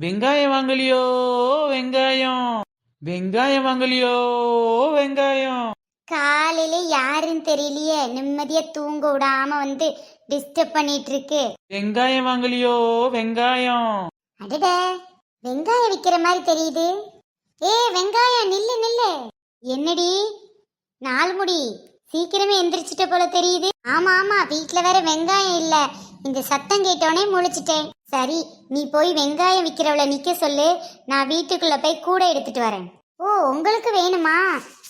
வெங்காயம் வாங்கலையோ வெங்காயம். வெங்காயம் வாங்கலையோ வெங்காயம். காலையில யாருன்னு தெரியலையே நிம்மதியா தூங்க விடாம வந்து டிஸ்டர்ப் பண்ணிட்டு இருக்கு வெங்காயம் வாங்கலையோ வெங்காயம். அடட வெங்காயம் விக்கிற மாதிரி தெரியுது. ஏ வெங்காயம் நில்லு நில்லு. என்னடி? நாலு முடி. சீக்கிரமே எந்திரிச்சிட்ட போல தெரியுது. ஆமா ஆமா வீட்ல வேற வெங்காயம் இல்ல. இந்த சத்தம் கேட்டோனே முழிச்சிட்டேன். சரி நீ போய் வெங்காயம் விக்கிறவள நிக்க சொல்லு. நான் வீட்டுக்குள்ள போய் கூட எடுத்துட்டு வரேன். ஓ உங்களுக்கு வேணுமா?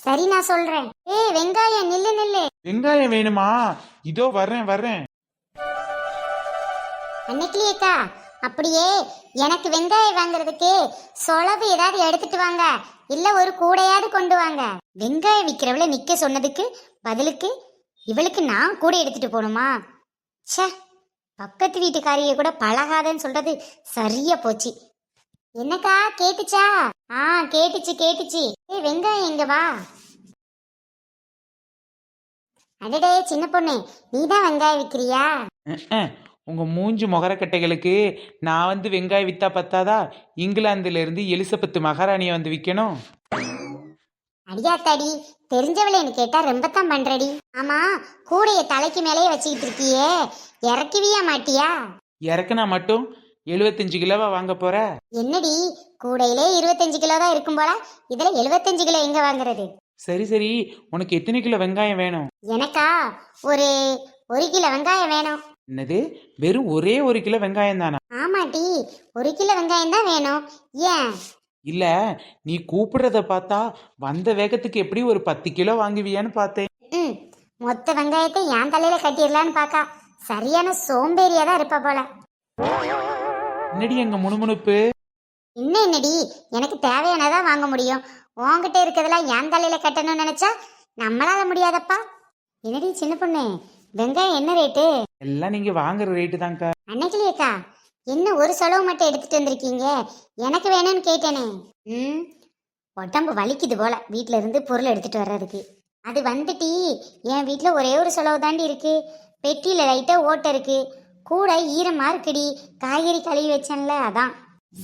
சரி நான் சொல்றேன். ஏ வெங்காயம் நில்லு நில்லு. வெங்காயம் வேணுமா? இதோ வர்றேன் வர்றேன். அன்னைக்கிலேக்கா அப்படியே எனக்கு வெங்காயம் வாங்குறதுக்கு சொலவு ஏதாவது எடுத்துட்டு வாங்க. இல்ல ஒரு கூடையாவது கொண்டு வாங்க. வெங்காயம் விக்கிறவள நிக்க சொன்னதுக்கு பதிலுக்கு இவளுக்கு நான் கூட எடுத்துட்டு போகணுமா? ச்சே. பக்கத்து வீட்டுக்காரிய கூட பழகாதன்னு சொல்றது சரியா போச்சு. என்னக்கா கேட்டுச்சா? ஆ கேட்டுச்சு கேட்டுச்சு. ஏ வெங்காயம் எங்க வா? அடடே சின்ன பொண்ணு நீ தான் வெங்காயம் விக்கிறியா? உங்க மூஞ்சு முகரக்கட்டைகளுக்கு நான் வந்து வெங்காயம் வித்தா பத்தாதா? இங்கிலாந்துல இருந்து எலிசபெத் மகாராணியை வந்து விற்கணும் அடியாத்தாடி தெரிஞ்சவளேன்னு கேட்டா ரொம்ப தான் பண்றடி. ஆமா கூடைய தலைக்கு மேலேயே வச்சுக்கிட்டு இருக்கியே இறக்குவியா மாட்டியா? இறக்குனா மட்டும் எழுபத்தஞ்சு கிலோவா வாங்க போற? என்னடி கூடையிலே இருபத்தஞ்சு கிலோ தான் இருக்கும் போல இதுல எழுபத்தஞ்சு கிலோ எங்க வாங்குறது? சரி சரி உனக்கு எத்தனை கிலோ வெங்காயம் வேணும்? எனக்கா? ஒரு ஒரு கிலோ வெங்காயம் வேணும். என்னது? வெறும் ஒரே ஒரு கிலோ வெங்காயம் தானா? ஆமாட்டி ஒரு கிலோ வெங்காயம் தான் வேணும். ஏன்? இல்ல நீ கூப்பிடுறத பார்த்தா வந்த வேகத்துக்கு எப்படி ஒரு பத்து கிலோ வாங்குவியான்னு பார்த்தேன். ம் மொத்த வெங்காயத்தை என் தலையில கட்டிடலான்னு பாக்கா. சரியான சோம்பேறியா தான் இருப்பா போல. என்னடி எங்க முணுமுணுப்பு? இன்னும் என்னடி? எனக்கு தேவையானதான் வாங்க முடியும். உன்கிட்ட இருக்கிறதெல்லாம் என் தலையில கட்டணும்னு நினைச்சா நம்மளால முடியாதப்பா. என்னடி சின்ன பொண்ணு வெங்காயம் என்ன ரேட்டு? எல்லாம் நீங்க வாங்குற ரேட்டு தான்க்கா. அன்னைக்கிலேக்கா என்ன ஒரு செலவு மட்டும் எடுத்துட்டு வந்திருக்கீங்க? எனக்கு வேணும்னு கேட்டேனே. ம் உடம்பு வலிக்குது போல. வீட்டில இருந்து பொருள் எடுத்துட்டு வர்றதுக்கு. அது வந்துட்டி. என் வீட்டில் ஒரே ஒரு செலவு தாண்டி இருக்கு. பெட்டியில் லைட்டாக ஓட்டை இருக்கு. கூட ஈரமா இருக்குடி. காய்கறி கழுவி வச்சேன்ல அதான்.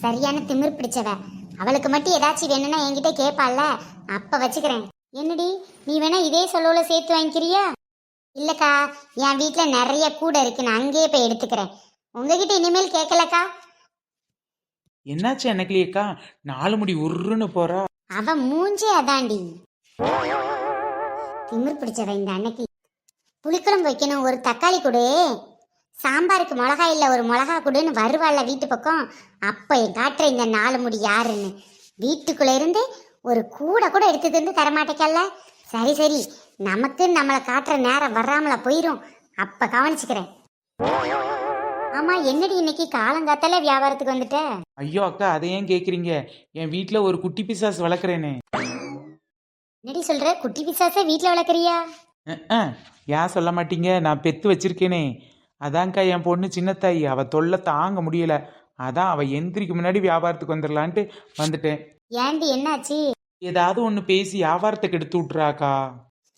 சரியான திமிர் பிடிச்சவ. அவளுக்கு மட்டும் ஏதாச்சும் வேணும்னா என்கிட்ட கேட்பாள்ல அப்ப வச்சுக்கிறேன். என்னடி நீ வேணா இதே செலவுல சேர்த்து வாங்கிக்கிறியா? இல்லக்கா என் வீட்டில் நிறைய கூடை இருக்கு. நான் அங்கேயே போய் எடுத்துக்கிறேன். உங்ககிட்ட இனிமேல் கேட்கலக்கா என்னாச்சு எனக்குலியக்கா நாலு முடி உருன்னு போறா. அவ மூஞ்சே அதாண்டி. திமிர் பிடிச்சவ இந்த அன்னைக்கு. புளிக்குழம்பு வைக்கணும் ஒரு தக்காளி கொடு. சாம்பாருக்கு மிளகா இல்ல ஒரு மிளகா கொடுன்னு வருவாள்ல வீட்டு பக்கம். அப்ப என் காட்டுற இந்த நாலு முடி யாருன்னு. வீட்டுக்குள்ள இருந்து ஒரு கூட கூட எடுத்து தந்து தரமாட்டேக்கல்ல சரி சரி. நமக்கு நம்மளை காட்டுற நேரம் வராமல போயிரும். அப்ப கவனிச்சுக்கிறேன். ஆமா என்னடி இன்னைக்கு? காலங்காத்தால வியாபாரத்துக்கு வந்துட்ட? ஐயோ அக்கா அதை ஏன் கேக்குறீங்க? என் வீட்ல ஒரு குட்டி பிசாஸ் வளர்க்குறேனே. என்னடி சொல்ற? குட்டி பிசாச வீட்ல வளர்க்குறியா. ஏன் சொல்ல மாட்டீங்க? நான் பெத்து வச்சிருக்கேனே. அதான்க்கா என் பொண்ணு சின்னத்தாயி. அவ தொல்லை தாங்க முடியல. அதான் அவ எந்திரிக்கு முன்னாடி வியாபாரத்துக்கு வந்துடலான்ட்டு வந்துட்டேன். ஏண்டி என்னாச்சு? ஏதாவது ஒன்று பேசி வியாபாரத்தை கெடுத்து விட்றாக்கா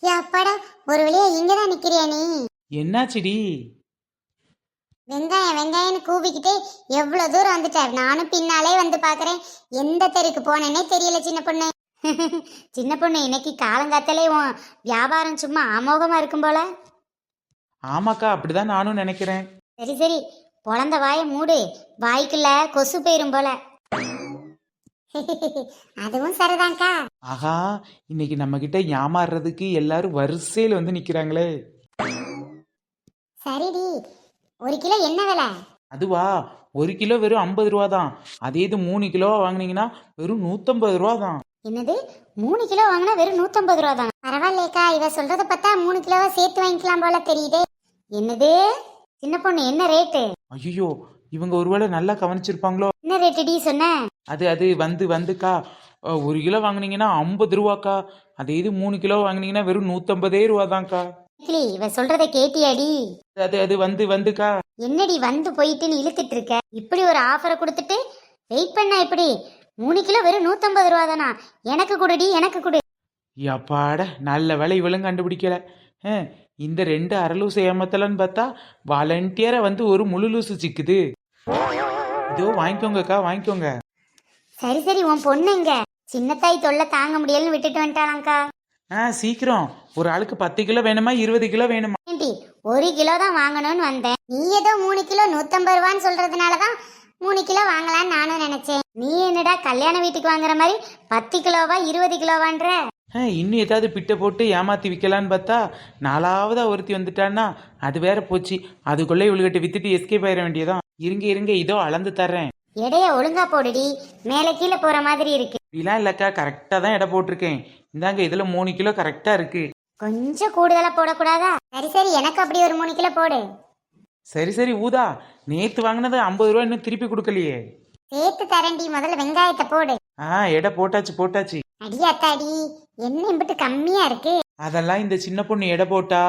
ஏ அப்பாடா ஒரு வழியா இங்கதான் நிக்கிறியா நீ? என்னாச்சுடி? வெங்காயம் வெங்காயம்னு கூவிக்கிட்டே எவ்வளவு தூரம் வந்துட்ட நானும் பின்னாலே வந்து பாக்குறேன். எந்த தெருக்கு போனேனே தெரியல சின்ன பொண்ணு. சின்ன பொண்ணு இன்னைக்கு காலங்காத்தாலே உன் வியாபாரம் சும்மா அமோகமா இருக்கும் போல. ஆமாக்கா அப்படிதான் நானும் நினைக்கிறேன். சரி சரி. பொழந்த வாயை மூடு. வாய்க்குள்ள கொசு போயிரும் போல. அதுவும் சரிதான்க்கா. ஆஹா இன்னைக்கு நம்ம கிட்ட ஏமாறுறதுக்கு எல்லாரும் வரிசையில் வந்து நிக்கிறாங்களே. சரிடி. ஒரு கிலோ என்ன விலை? அதுவா ஒரு கிலோ வெறும் ஐம்பது ரூபா தான் அதே இது மூணு கிலோவா வாங்குனீங்கன்னா வெறும் நூற்றம்பது ரூபா தான் என்னது? மூணு கிலோ வாங்கினா வெறும் நூத்தம்பது ரூபா தான் பரவாயில்லைக்கா இவ சொல்றத பார்த்தா மூணு கிலோவா சேர்த்து வாங்கிக்கலாம் போல தெரியுதே. என்னது? சின்ன பொண்ணு என்ன ரேட்டு? ஐயோ இவங்க ஒருவேளை நல்லா கவனிச்சிருப்பாங்களோ? என்ன ரேட்டு டி சொன்ன? அது அது வந்து வந்துக்கா. அஹ், ஒரு கிலோ வாங்குனீங்கன்னா ஐம்பது ரூபாக்கா. அதே இது மூணு கிலோ வாங்குனீங்கன்னா வெறும் நூற்றம்பதே ரூபா தான்க்கா இவ சொல்றத கேட்டியாடி அது அது வந்து வந்துக்கா. என்னடி வந்து போயிட்டுன்னு இழுத்துட்டு இருக்க இப்படி ஒரு ஆஃபரை கொடுத்துட்டு வெயிட் பண்ணா இப்படி மூணு கிலோ வெறும் நூத்தம்பது ரூபா தானா? எனக்கு கொடுடி எனக்கு கொடு. அப்பாட நல்ல வேலை இவளும் கண்டுபிடிக்கல. அஹ், இந்த ரெண்டு அரலூசு ஏமாத்தலன்னு பார்த்தா வாலண்டியரா வந்து ஒரு முழு லூசு சிக்குது. இதோ வாங்கிக்கோங்கக்கா வாங்கிக்கோங்க. சரி சரி உன் பொண்ணு எங்க? சின்னத்தாய் தொல்லை தாங்க முடியலன்னு விட்டுட்டு வந்துட்டாளாங்க்கா ஆ சீக்கிரம். ஒரு ஆளுக்கு பத்து கிலோ வேணுமா இருபது கிலோ வேணுமா? ஏண்டி ஒரு கிலோ தான் வாங்கணும்னு வந்தேன். நீ ஏதோ மூணு கிலோ நூத்தம்பது ரூபான்னு சொல்றதுனால தான் மூணு கிலோ வாங்கலாம்னு நானும் நினைச்சேன். நீ என்னடா கல்யாண வீட்டுக்கு வாங்குற மாதிரி பத்து கிலோவா இருபது கிலோவான்ற? இன்னும் ஏதாவது பிட்டை போட்டு ஏமாத்தி விற்கலான்னு பார்த்தா நாலாவதா ஒருத்தி வந்துட்டான்னா அது வேற போச்சு. அதுக்குள்ளே இவளுகிட்ட வித்துட்டு எஸ்கேப் ஆயிட வேண்டியதான் இருங்க இருங்க இதோ அளந்து தர்றேன். எடைய ஒழுங்கா போடுடி. மேலே கீழே போற மாதிரி இருக்கு. இப்படிலாம் இல்லைக்கா கரெக்டாக தான் எடை போட்டிருக்கேன். இந்தாங்க இதில் மூணு கிலோ கரெக்டாக இருக்கு. கொஞ்சம் கூடுதலா போடக்கூடாதா? சரி சரி எனக்கு அப்படி ஒரு மூணு கிலோ போடு. சரி சரி ஊதா. நேற்று வாங்கினது ஐம்பது ரூபா இன்னும் திருப்பி கொடுக்கலையே. சேர்த்து தரண்டி முதல்ல வெங்காயத்தை போடு. ஆ எடை போட்டாச்சு போட்டாச்சு. அடியாத்தாடி என்ன இம்பிட்டு கம்மியா இருக்கு? அதெல்லாம் இந்த சின்ன பொண்ணு எடை போட்டா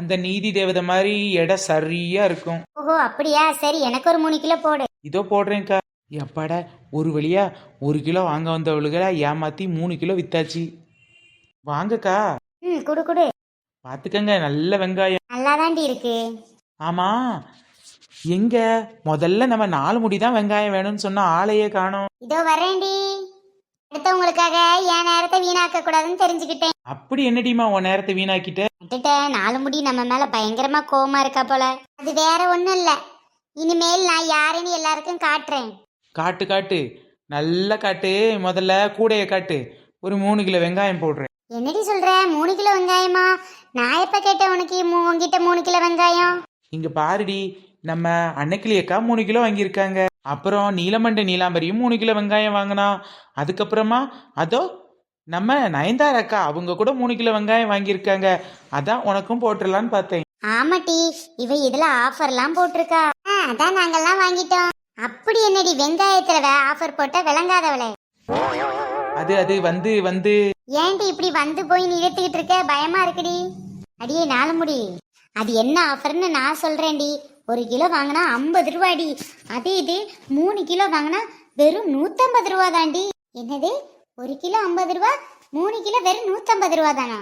அந்த நீதி தேவதை மாதிரி எடை சரியா இருக்கும். ஓஹோ அப்படியா? சரி எனக்கு ஒரு மூணு கிலோ போடு. இதோ போடுறேன்க்கா. எப்பாடா ஒரு வழியா ஒரு கிலோ வாங்க வந்தவளுகளை ஏமாத்தி மூணு கிலோ வித்தாச்சு. வாங்கக்கா. ம் குடு குடு. பார்த்துக்கங்க நல்ல வெங்காயம். நல்லாதாண்டி இருக்கு. ஆமா. எங்க? முதல்ல நம்ம நாலு முடி தான் வெங்காயம் வேணும்னு சொன்னா ஆளையே காணோம். இதோ வரேன்டி அடுத்தவங்களுக்காக என் நேரத்தை வீணாக்க கூடாதுன்னு தெரிஞ்சுக்கிட்டேன். அப்படி என்னடிமா உன் நேரத்தை வீணாக்கிட்ட? விட்டுட்டேன் நாலு முடி நம்ம மேல பயங்கரமா கோவமா இருக்கா போல. அது வேற ஒண்ணும் இல்ல. இனிமேல் நான் யாருன்னு எல்லாருக்கும் காட்டுறேன். காட்டு காட்டு. நல்லா காட்டு. முதல்ல கூடைய காட்டு. ஒரு மூணு கிலோ வெங்காயம் போடுறேன். என்னடி சொல்ற? மூணு கிலோ வெங்காயமா கேட்டேன் உனக்கு மூ- மூணு கிலோ வெங்காயம்? இங்க பாருடி நம்ம அன்னைக்கிளி அக்கா மூணு கிலோ வாங்கியிருக்காங்க. அப்புறம் நீலமண்டை நீலாம்பரியும் மூணு கிலோ வெங்காயம் வாங்கினா அதுக்கப்புறமா அதோ நம்ம நயன்தார் அக்கா அவங்க கூட மூணு கிலோ வெங்காயம் வாங்கியிருக்காங்க. அதான் உனக்கும் போட்டுடலான்னு பார்த்தேன். ஆமாட்டி இவ இதுல ஆஃபர்லாம் போட்டிருக்கா. ஆ, அதான் நாங்கெல்லாம் வாங்கிட்டோம். அப்படி என்னடி வெங்காயத்துல ஆஃபர் போட்ட விளங்காதவளே. அது அது வந்து வந்து. ஏன்டி இப்படி வந்து போய் நீ இழுத்துக்கிட்டு இருக்க? பயமா இருக்குடி. அடியே நாலு முடி. அது என்ன ஆஃபர்னு நான் சொல்றேன்டி. ஒரு கிலோ வாங்கினா ஐம்பது ரூபாடி அதே இது மூணு கிலோ வாங்கினா வெறும் நூத்தம்பது ரூபா தாண்டி என்னது? ஒரு கிலோ ஐம்பது ரூபா? மூணு கிலோ வெறும் நூத்தம்பது ரூபா தானா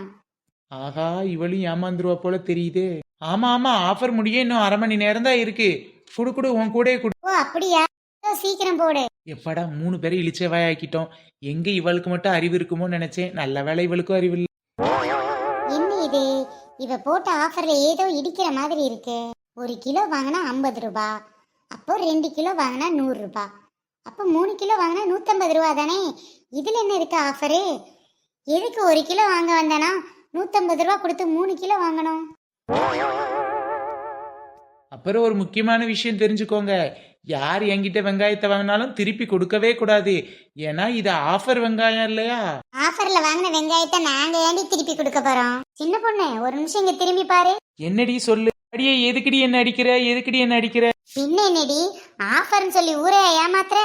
ஆஹா இவளும் ஏமாந்துருவா போல தெரியுதே. ஆமா ஆமா ஆஃபர் முடிய இன்னும் அரை மணி நேரம் தான் இருக்கு. குடு குடு உன் கூடயே குடு. ஓ அப்படியா? சீக்கிரம் போடு. எப்பாடா மூணு பேரை இழிச்ச வாயாக்கிட்டோம். எங்க இவளுக்கு மட்டும் அறிவு இருக்குமோ நினைச்சேன். நல்ல வேலை இவளுக்கும் அறிவு இல்லை. என்ன இது? இவ போட்ட ஆஃபர்ல ஏதோ இடிக்கிற மாதிரி இருக்கு. ஒரு கிலோ வாங்கினா ஐம்பது ரூபா. அப்போ ரெண்டு கிலோ வாங்கினா நூறு ரூபா. அப்போ மூணு கிலோ வாங்கினா நூற்றம்பது ரூபா தானே? இதில் என்ன இருக்கு ஆஃபரு எதுக்கு ஒரு கிலோ வாங்க வந்தேனா நூற்றம்பது ரூபா கொடுத்து மூணு கிலோ வாங்கணும்? அப்புறம் ஒரு முக்கியமான விஷயம் தெரிஞ்சுக்கோங்க. யார் என்கிட்ட வெங்காயத்தை வாங்கினாலும் திருப்பி கொடுக்கவே கூடாது. ஏன்னா இது ஆஃபர் வெங்காயம் இல்லையா? ஆஃபர்ல வாங்கின வெங்காயத்தை நாங்க ஏண்டி திருப்பி கொடுக்க போறோம்? சின்ன பொண்ணு ஒரு நிமிஷம் இங்க திரும்பி பாரு. என்னடி சொல்லு? அடியே எதுக்குடி என்ன அடிக்கிற? எதுக்குடி என்ன அடிக்கிற? பின்ன என்னடி? ஆஃபர்னு சொல்லி ஊரே ஏமாத்துற.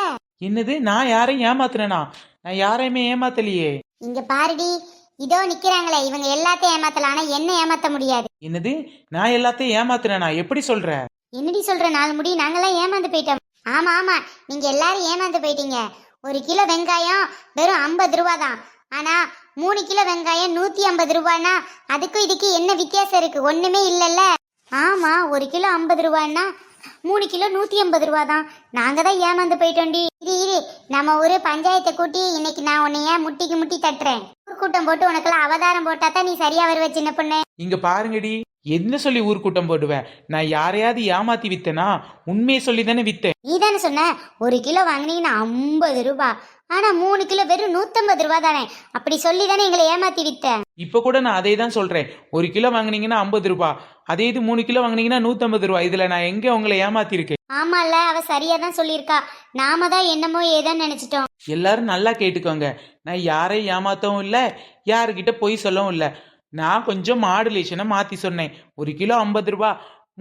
என்னது? நான் யாரையும் ஏமாத்துறேனா? நான் யாரையுமே ஏமாத்தலையே. இங்க பாருடி இதோ நிக்கிறாங்களே இவங்க எல்லாத்தையும் ஏமாத்தலாம் ஆனா என்ன ஏமாத்த முடியாது. என்னது? நான் எல்லாத்தையும் ஏமாத்துறேனா? எப்படி சொல்ற? என்னடி சொல்ற நாலு முடி நாங்கெல்லாம் ஏமாந்து போயிட்டோம். ஆமா ஆமா நீங்க எல்லாரும் ஏமாந்து போயிட்டீங்க. ஒரு கிலோ வெங்காயம் வெறும் ஐம்பது ரூபா தான் ஆனா மூணு கிலோ வெங்காயம் நூத்தி ஐம்பது ரூபான்னா அதுக்கும் இதுக்கு என்ன வித்தியாசம் இருக்கு? ஒண்ணுமே இல்லைல்ல. ஆமா ஒரு கிலோ ஐம்பது ரூபான்னா மூணு கிலோ நூத்தி ஐம்பது ரூபா தான் நாங்க தான் ஏமாந்து போயிட்டோம்டி. இரு இரு நம்ம ஒரு பஞ்சாயத்தை கூட்டி இன்னைக்கு நான் உன்னைய முட்டிக்கு முட்டி தட்டுறேன். கூட்டம் போட்டு உனக்கெல்லாம் அவதாரம் போட்டா தான் நீ சரியா வருவ சின்ன பொண்ணு. இங்க பாருங்கடி என்ன சொல்லி ஊர்க்கூட்டம் போடுவேன் நான் யாரையாவது ஏமாத்தி வித்தேனா? உண்மையை சொல்லி தானே வித்தேன். நீ தானே சொன்ன ஒரு கிலோ வாங்கினீங்கன்னா ஐம்பது ரூபா. ஆனா மூணு கிலோ வெறும் நூத்தம்பது ரூபா தானே. அப்படி சொல்லி தானே எங்களை ஏமாத்தி வித்த இப்போ கூட நான் அதே தான் சொல்றேன். ஒரு கிலோ வாங்குனீங்கன்னா ஐம்பது ரூபாய் அதே இது மூணு கிலோ வாங்குனீங்கன்னா நூத்தம்பது ரூபாய் இதுல நான் எங்க உங்களை ஏமாத்திருக்கேன்? ஆமால அவ சரியா தான் சொல்லியிருக்கா. நாம தான் என்னமோ ஏதோன்னு நினைச்சிட்டோம். எல்லாரும் நல்லா கேட்டுக்கோங்க. நான் யாரையும் ஏமாத்தவும் இல்லை யாருக்கிட்ட பொய் சொல்லவும் இல்லை. நான் கொஞ்சம் மாடுலேஷனை மாற்றி சொன்னேன். ஒரு கிலோ ஐம்பது ரூபா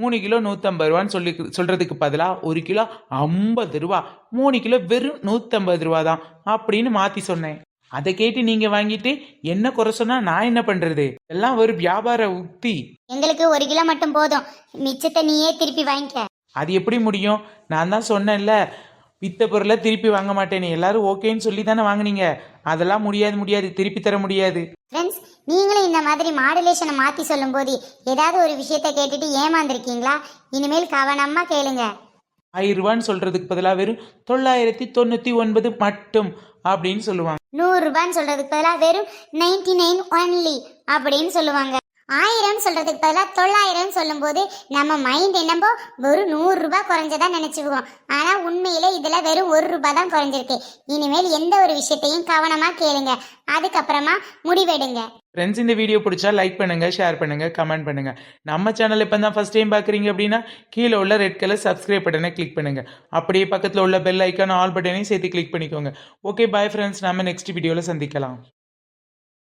மூணு கிலோ நூற்றம்பது ரூபான்னு சொல்லி சொல்கிறதுக்கு பதிலாக ஒரு கிலோ ஐம்பது ரூபா மூணு கிலோ வெறும் நூற்றம்பது ரூபா தான் அப்படின்னு மாற்றி சொன்னேன். அதை கேட்டு நீங்கள் வாங்கிட்டு என்ன குறை சொன்னால் நான் என்ன பண்ணுறது எல்லாம் ஒரு வியாபார உக்தி எங்களுக்கு ஒரு கிலோ மட்டும் போதும். மிச்சத்தை நீயே திருப்பி வாங்கிக்க. அது எப்படி முடியும்? நான் தான் சொன்னேன்ல வித்த பொருளை திருப்பி வாங்க மாட்டேன்னு எல்லாரும் ஓகேன்னு சொல்லி தானே வாங்குனீங்க. அதெல்லாம் முடியாது முடியாது. திருப்பி தர முடியாது. ஃப்ரெண்ட்ஸ் நீங்களும் இந்த மாதிரி மாடுலேஷனை மாத்தி சொல்லும்போது ஏதாவது ஒரு விஷயத்த கேட்டுட்டு ஏமாந்துருக்கீங்களா? இனிமேல் கவனமா கேளுங்க. ஆயிரம் ரூபான்னு சொல்றதுக்கு பதிலாக வெறும் தொள்ளாயிரத்தி தொண்ணூற்றி ஒன்பது மட்டும் அப்படின்னு சொல்லுவாங்க. நூறுரூபான்னு சொல்றதுக்கு பதிலாக வெறும் நைன்டி நைன் ஒன்லி அப்படின்னு சொல்லுவாங்க. ஆயிரம் சொல்றதுக்கு பதிலாக தொள்ளாயிரம் சொல்லும்போது நம்ம மைண்ட் என்னம்போ வெறும் நூறுரூபா குறைஞ்சதா நினச்சிக்குவோம். ஆனால் உண்மையில் இதில் வெறும் ஒரு ரூபாய் தான் குறைஞ்சிருக்கு. இனிமேல் எந்த ஒரு விஷயத்தையும் கவனமாக கேளுங்க. அதுக்கப்புறமா முடிவெடுங்க. ஃப்ரெண்ட்ஸ் இந்த வீடியோ பிடிச்சா லைக் பண்ணுங்க ஷேர் பண்ணுங்க கமெண்ட் பண்ணுங்க. நம்ம சேனல் இப்போ தான் ஃபர்ஸ்ட் டைம் பார்க்குறீங்க அப்படின்னா கீழே உள்ள ரெட் கலர் சப்ஸ்கிரைப் பட்டனை கிளிக் பண்ணுங்க. அப்படியே பக்கத்தில் உள்ள பெல் ஐக்கான ஆல் பட்டனையும் சேர்த்து கிளிக் பண்ணிக்கோங்க. ஓகே பாய் ஃப்ரெண்ட்ஸ் நம்ம நெக்ஸ்ட் வீடியோவில் சந்திக்கலாம்.